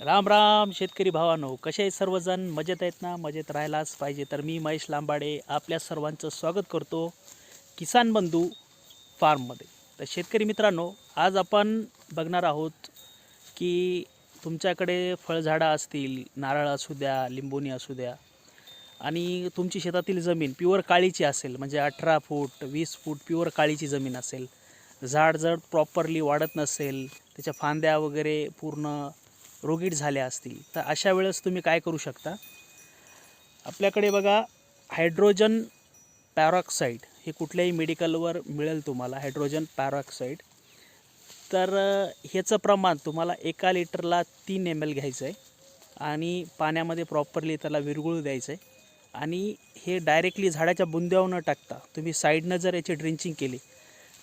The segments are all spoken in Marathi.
राम राम शेतकरी भावानो कसे आहे सर्वजण? मजेत आहेत ना? मजेत राहायलाच पाहिजे. तर मी महेश लांबाडे आपल्या सर्वांचं स्वागत करतो किसान बंधू फार्ममध्ये. तर शेतकरी मित्रांनो आज आपण बघणार आहोत की तुमच्याकडे फळझाडं असतील नारळ असू द्या लिंबोनी असू द्या आणि तुमची शेतातील जमीन प्युअर काळीची असेल म्हणजे अठरा फूट वीस फूट प्युअर काळीची जमीन असेल. झाड जर प्रॉपरली वाढत नसेल त्याच्या फांद्या वगैरे पूर्ण रोगीट झाल्या असतील तर अशा वेळेस तुम्ही काय करू शकता? आपल्याकडे बघा हायड्रोजन पॅरॉक्साईड हे कुठल्याही मेडिकलवर मिळेल तुम्हाला हायड्रोजन पॅरॉक्साईड तर ह्याचं प्रमाण तुम्हाला एका लिटरला तीन एम एल घ्यायचं आहे आणि पाण्यामध्ये प्रॉपरली त्याला विरघळू द्यायचं आहे आणि हे डायरेक्टली झाडाच्या बुंद्यावर न टाकता तुम्ही साईडनं जर याची ड्रिंचिंग केली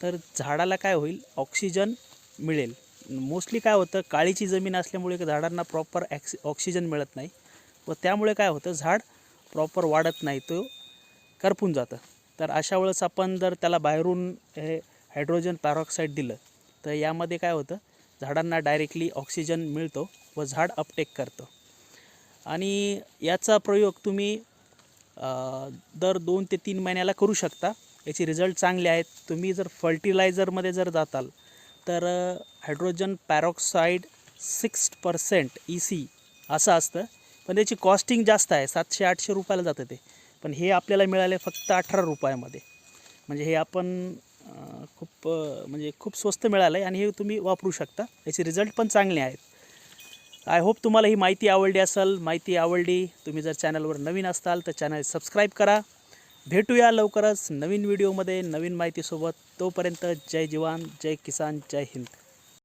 तर झाडाला काय होईल? ऑक्सिजन मिळेल. मोस्टली काय होतं काळीची जमीन असल्यामुळे झाडांना प्रॉपर ॲक्स ऑक्सिजन मिळत नाही. व त्यामुळे काय होतं झाड प्रॉपर वाढत नाही तो करपून जातं. तर अशा वेळेस आपण जर त्याला बाहेरून हे हायड्रोजन पॅरॉक्साईड दिलं तर यामध्ये काय होतं झाडांना डायरेक्टली ऑक्सिजन मिळतो व झाड अपटेक करतं. आणि याचा प्रयोग तुम्ही दर दोन ते तीन महिन्याला करू शकता. याचे रिझल्ट चांगले आहेत. तुम्ही जर फर्टिलायझरमध्ये जर जाताल तर hydrogen peroxide six percent E C असं असतं. पण त्याची कॉस्टिंग जास्त आहे. सातशे आठशे रुपयाला जातं ते. पण हे आपल्याला मिळाले फक्त अठरा रुपयामध्ये. म्हणजे हे आपण खूप म्हणजे खूप स्वस्त मिळालं आहे आणि हे तुम्ही वापरू शकता. याचे रिझल्ट पण चांगले आहेत. आय होप तुम्हाला ही माहिती आवडली असेल. माहिती आवडली. तुम्ही जर चॅनलवर नवीन असाल तर चॅनल सबस्क्राईब करा. भेटूया लवकरच नवीन व्हिडिओमध्ये नवीन माहितीसोबत. तोपर्यंत जय जवान जय किसान जय हिंद.